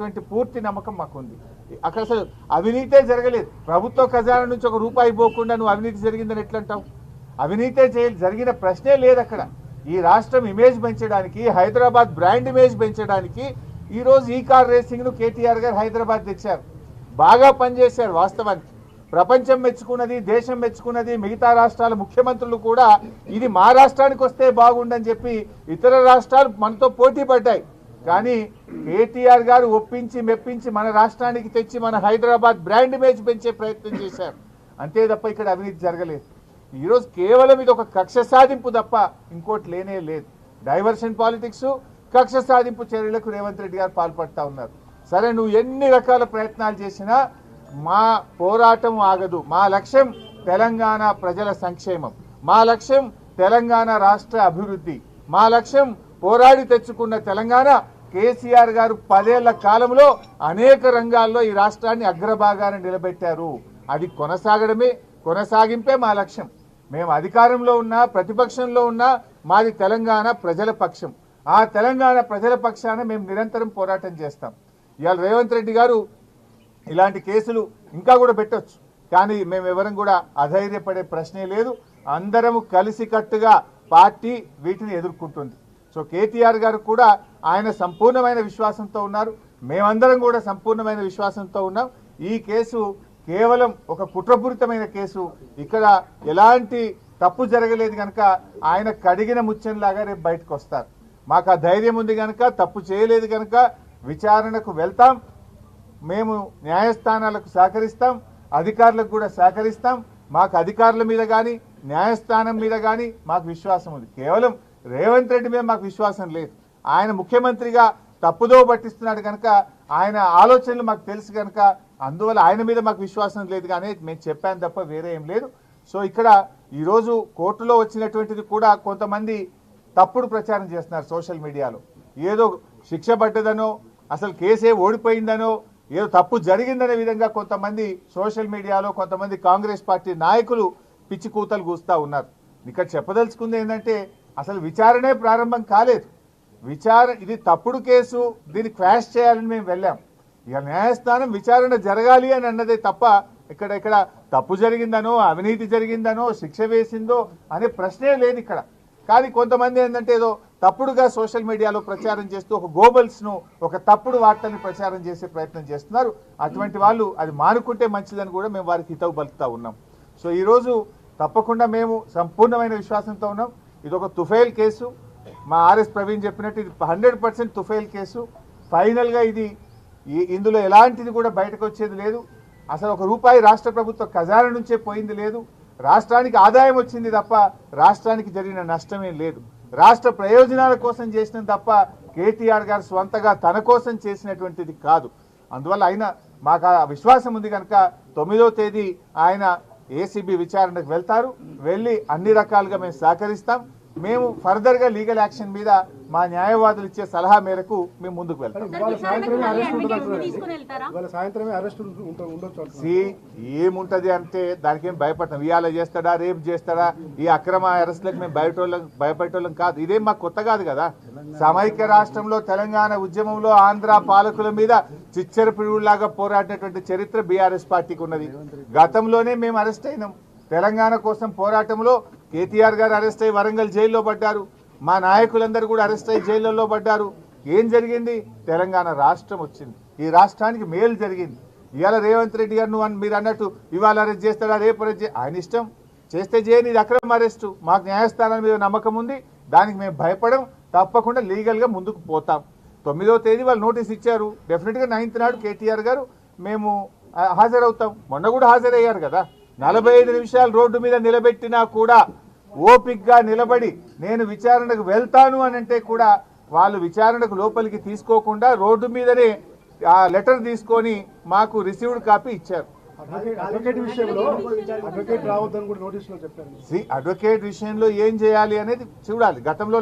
అనేటువంటి పూర్తి నమ్మకం మాకుంది. అక్కడ అసలు అవినీతే జరగలేదు. ప్రభుత్వ ఖజానా నుంచి ఒక రూపాయి పోకుండా నువ్వు అవినీతి జరిగిందని ఎట్లంటావు? అవినీతే చేయ జరిగిన ప్రశ్నే లేదు అక్కడ. ఈ రాష్ట్రం ఇమేజ్ పెంచడానికి హైదరాబాద్ బ్రాండ్ ఇమేజ్ పెంచడానికి ఈ రోజు ఈ కార్ రేసింగ్ను కేటీఆర్ గారు హైదరాబాద్ తెచ్చారు. బాగా పనిచేశారు వాస్తవానికి. ప్రపంచం మెచ్చుకున్నది దేశం మెచ్చుకున్నది మిగతా రాష్ట్రాల ముఖ్యమంత్రులు కూడా ఇది మా రాష్ట్రానికి వస్తే బాగుండని చెప్పి ఇతర రాష్ట్రాలు మనతో పోటీ పడ్డాయి. కానీ కేటీఆర్ గారు ఒప్పించి మెప్పించి మన రాష్ట్రానికి తెచ్చి మన హైదరాబాద్ బ్రాండ్ ఇమేజ్ పెంచే ప్రయత్నం చేశారు. అంతే తప్ప ఇక్కడ అవినీతి జరగలేదు. ఈరోజు కేవలం ఇది ఒక కక్ష సాధింపు తప్ప ఇంకోటి లేనే లేదు. డైవర్షన్ పాలిటిక్స్ కక్ష సాధింపు చర్యలకు రేవంత్ రెడ్డి గారు పాల్పడతా ఉన్నారు. సరే నువ్వు ఎన్ని రకాల ప్రయత్నాలు చేసినా మా పోరాటం ఆగదు. మా లక్ష్యం తెలంగాణ ప్రజల సంక్షేమం. మా లక్ష్యం తెలంగాణ రాష్ట్ర అభివృద్ధి. మా లక్ష్యం పోరాడి తెచ్చుకున్న తెలంగాణ కేసీఆర్ గారు పదేళ్ళ కాలంలో అనేక రంగాల్లో ఈ రాష్ట్రాన్ని అగ్రభాగాన నిలబెట్టారు. అది కొనసాగడమే కొనసాగింపే మా లక్ష్యం. మేము అధికారంలో ఉన్నా ప్రతిపక్షంలో ఉన్నా మాది తెలంగాణ ప్రజల పక్షం. ఆ తెలంగాణ ప్రజల పక్షాన మేము నిరంతరం పోరాటం చేస్తాం. ఇవాళ రేవంత్ రెడ్డి గారు ఇలాంటి కేసులు ఇంకా కూడా పెట్టవచ్చు కానీ మేము ఎవరం కూడా అధైర్యపడే ప్రశ్నే లేదు. అందరము కలిసికట్టుగా పార్టీ వీటిని ఎదుర్కొంటుంది. సో కేటీఆర్ గారు కూడా ఆయన సంపూర్ణమైన విశ్వాసంతో ఉన్నారు. మేమందరం కూడా సంపూర్ణమైన విశ్వాసంతో ఉన్నాం. ఈ కేసు కేవలం ఒక కుట్రపూరితమైన కేసు. ఇక్కడ ఎలాంటి తప్పు జరగలేదు కనుక ఆయన కడిగిన ముచ్చంలాగా రేపు బయటకు వస్తారు. మాకు ఆ ధైర్యం ఉంది కనుక తప్పు చేయలేదు కనుక విచారణకు వెళ్తాం. మేము న్యాయస్థానాలకు సహకరిస్తాం. అధికారులకు కూడా సహకరిస్తాం. మాకు అధికారుల మీద కానీ న్యాయస్థానం మీద కానీ మాకు విశ్వాసం ఉంది. కేవలం రేవంత్ రెడ్డి మీద మాకు విశ్వాసం లేదు. ఆయన ముఖ్యమంత్రిగా తప్పుదో పట్టిస్తున్నాడు కనుక ఆయన ఆలోచనలు మాకు తెలుసు కనుక అందువల్ల ఆయన మీద మాకు విశ్వాసం లేదు కానీ మేము చెప్పాను తప్ప వేరే ఏం లేదు. సో ఇక్కడ ఈరోజు కోర్టులో వచ్చినటువంటిది కూడా కొంతమంది తప్పుడు ప్రచారం చేస్తున్నారు సోషల్ మీడియాలో. ఏదో శిక్ష పడ్డదనో అసలు కేసే ఓడిపోయిందనో ఏదో తప్పు జరిగిందనే విధంగా కొంతమంది సోషల్ మీడియాలో కొంతమంది కాంగ్రెస్ పార్టీ నాయకులు పిచ్చి కూతలు కూస్తూ ఉన్నారు. ఇక్కడ చెప్పదలుచుకుంది ఏంటంటే అసలు విచారణే ప్రారంభం కాలేదు. విచార ఇది తప్పుడు కేసు దీన్ని క్వాష్ చేయాలని మేము వెళ్ళాం. ఇక న్యాయస్థానం విచారణ జరగాలి అని అన్నదే తప్ప ఇక్కడ ఇక్కడ తప్పు జరిగిందనో అవినీతి జరిగిందనో శిక్ష వేసిందో అనే ప్రశ్నే లేదు ఇక్కడ. కానీ కొంతమంది ఏంటంటే ఏదో తప్పుడుగా సోషల్ మీడియాలో ప్రచారం చేస్తూ ఒక గోబల్స్ను ఒక తప్పుడు వార్తని ప్రచారం చేసే ప్రయత్నం చేస్తున్నారు. అటువంటి వాళ్ళు అది మానుకుంటే మంచిదని కూడా మేము వారికి హితవు పలుకుతా ఉన్నాం. సో ఈరోజు తప్పకుండా మేము సంపూర్ణమైన విశ్వాసంతో ఉన్నాం. ఇది ఒక తుఫైల్ కేసు. మా ఆర్ఎస్ ప్రవీణ్ చెప్పినట్టు ఇది హండ్రెడ్ పర్సెంట్ తుఫైల్ కేసు. ఫైనల్గా ఇది ఇందులో ఎలాంటిది కూడా బయటకు వచ్చేది లేదు. అసలు ఒక రూపాయి రాష్ట్ర ప్రభుత్వ ఖజానా నుంచే పోయింది లేదు. రాష్ట్రానికి ఆదాయం వచ్చింది తప్ప రాష్ట్రానికి జరిగిన నష్టమేం లేదు. రాష్ట్ర ప్రయోజనాల కోసం చేసిన తప్ప కేటీఆర్ గారు స్వంతగా తన కోసం చేసినటువంటిది కాదు. అందువల్ల ఆయన మాకు ఆ విశ్వాసం ఉంది కనుక తొమ్మిదో తేదీ ఆయన ఏసీబీ విచారణకు వెళ్తారు. వెళ్ళి అన్ని రకాలుగా మేము సహకరిస్తాం. మేము ఫర్దర్గా లీగల్ యాక్షన్ మీద మా న్యాయవాదులు ఇచ్చే సలహా మేరకు మేము ముందుకు వెళ్తాం. సి ఏముంటది అంటే దానికి ఏం భయపడతాం. ఇవాళ చేస్తాడా రేపు చేస్తాడా? ఈ అక్రమ అరెస్టులకు మేము బయటోళ్ళం భయపెట్టోళ్ళం కాదు. ఇదేం మాకు కొత్త కాదు కదా? సమైక్య రాష్ట్రంలో తెలంగాణ ఉద్యమంలో ఆంధ్ర పాలకుల మీద చిచ్చర పిడుగులాగా పోరాడినటువంటి చరిత్ర బీఆర్ఎస్ పార్టీకి ఉన్నది. గతంలోనే మేము అరెస్ట్ అయినాం. తెలంగాణ కోసం పోరాటంలో కేటీఆర్ గారు అరెస్ట్ అయ్యి వరంగల్ జైల్లో పడ్డారు. మా నాయకులందరూ కూడా అరెస్ట్ అయ్యి జైళ్ళల్లో పడ్డారు. ఏం జరిగింది? తెలంగాణ రాష్ట్రం వచ్చింది. ఈ రాష్ట్రానికి మేలు జరిగింది. ఇవాళ రేవంత్ రెడ్డి గారు నువ్వు అన్- మీరు అన్నట్టు ఇవాళ అరెస్ట్ చేస్తాడా? రేపు అరెస్ట్ ఆయన ఇష్టం. చేస్తే చేయని ఇది అక్రమ అరెస్టు. మాకు న్యాయస్థానం మీద నమ్మకం ఉంది. దానికి మేము భయపడం. తప్పకుండా లీగల్గా ముందుకు పోతాం. తొమ్మిదవ తేదీ వాళ్ళు నోటీస్ ఇచ్చారు. డెఫినెట్గా నైన్త్ నాడు కేటీఆర్ గారు మేము హాజరవుతాం. మొన్న కూడా హాజరయ్యారు కదా. నలభై ఐదు నిమిషాలు రోడ్డు మీద నిలబెట్టినా కూడా ఓపిక్గా నిలబడి నేను విచారణకు వెళ్తాను అని అంటే కూడా వాళ్ళు విచారణకు లోపలికి తీసుకోకుండా రోడ్డు మీదనే ఆ లెటర్ తీసుకొని మాకు రిసీవ్డ్ కాపీ ఇచ్చారు. అడ్వకేట్ విషయంలో ఏం చేయాలి అనేది చూడాలి. గతంలో